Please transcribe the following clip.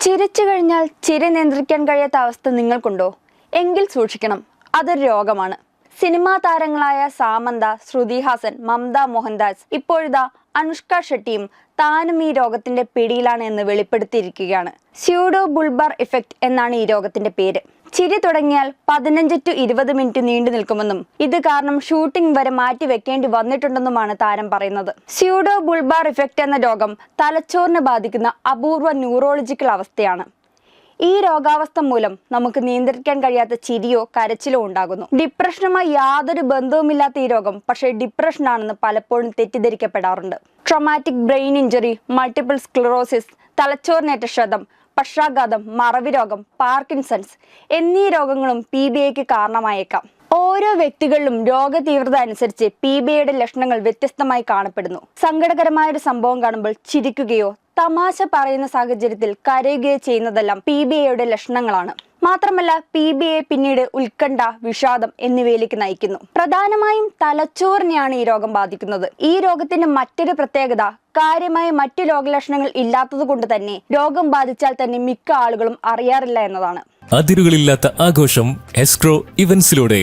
ചിരിച്ചു കഴിഞ്ഞാൽ ചിരി നിയന്ത്രിക്കാൻ കഴിയാത്ത അവസ്ഥ നിങ്ങൾക്കുണ്ടോ? എങ്കിൽ സൂക്ഷിക്കണം. അതൊരു രോഗമാണ്. സിനിമാ താരങ്ങളായ സാമന്ത ശ്രുതി ഹാസൻ മമത മോഹൻദാസ് ഇപ്പോഴിതാ അനുഷ്ക ഷെട്ടിയും താനും ഈ രോഗത്തിന്റെ പിടിയിലാണ് എന്ന് വെളിപ്പെടുത്തിയിരിക്കുകയാണ്. സ്യൂഡോ ബുൾബാർ ഇഫക്റ്റ് എന്നാണ് ഈ രോഗത്തിന്റെ പേര്. ചിരി തുടങ്ങിയാൽ പതിനഞ്ച് ടു ഇരുപത് മിനിറ്റ് നീണ്ടു നിൽക്കുമെന്നും ഇത് കാരണം ഷൂട്ടിംഗ് വരെ മാറ്റി വെക്കേണ്ടി വന്നിട്ടുണ്ടെന്നുമാണ് താരം പറയുന്നത്. സ്യൂഡോ ബുൾബാർ ഇഫക്റ്റ് എന്ന രോഗം തലച്ചോറിനെ ബാധിക്കുന്ന അപൂർവ ന്യൂറോളജിക്കൽ അവസ്ഥയാണ്. ഈ രോഗാവസ്ഥ മൂലം നമുക്ക് നിയന്ത്രിക്കാൻ കഴിയാത്ത ചിരിയോ കരച്ചിലോ ഉണ്ടാകുന്നു. ഡിപ്രഷനുമായി യാതൊരു ബന്ധവുമില്ലാത്ത ഈ രോഗം പക്ഷേ ഡിപ്രഷനാണെന്ന് പലപ്പോഴും തെറ്റിദ്ധരിക്കപ്പെടാറുണ്ട്. Traumatic brain injury multiple sclerosis തലച്ചോറിനേറ്റ ക്ഷതം പക്ഷാഘാതം മറവി രോഗം പാർക്കിൻസൺസ് എന്നീ രോഗങ്ങളും പി ബി ഐക്ക് കാരണമായേക്കാം. ഓരോ വ്യക്തികളിലും രോഗതീവ്രത അനുസരിച്ച് പി ബി ഐയുടെ ലക്ഷണങ്ങൾ വ്യത്യസ്തമായി കാണപ്പെടുന്നു. സങ്കടകരമായ ഒരു സംഭവം കാണുമ്പോൾ ചിരിക്കുകയോ തമാശ പറയുന്ന സാഹചര്യത്തിൽ കരയുകയോ ചെയ്യുന്നതെല്ലാം പി ബി ഐയുടെ ലക്ഷണങ്ങളാണ്. മാത്രമല്ല പി ബി ഐ പിന്നീട് ഉത്കണ്ഠ വിഷാദം എന്നിവയിലേക്ക് നയിക്കുന്നു. പ്രധാനമായും തലച്ചോറിനെയാണ് ഈ രോഗം ബാധിക്കുന്നത്. ഈ രോഗത്തിന്റെ മറ്റൊരു പ്രത്യേകത കാര്യമായ മറ്റു രോഗലക്ഷണങ്ങൾ ഇല്ലാത്തത് കൊണ്ട് തന്നെ രോഗം ബാധിച്ചാൽ തന്നെ മിക്ക ആളുകളും അറിയാറില്ല എന്നതാണ്. അതിരുകളില്ലാത്ത ആഘോഷം എസ്ക്രോ ഇവന്റ്സിലൂടെ.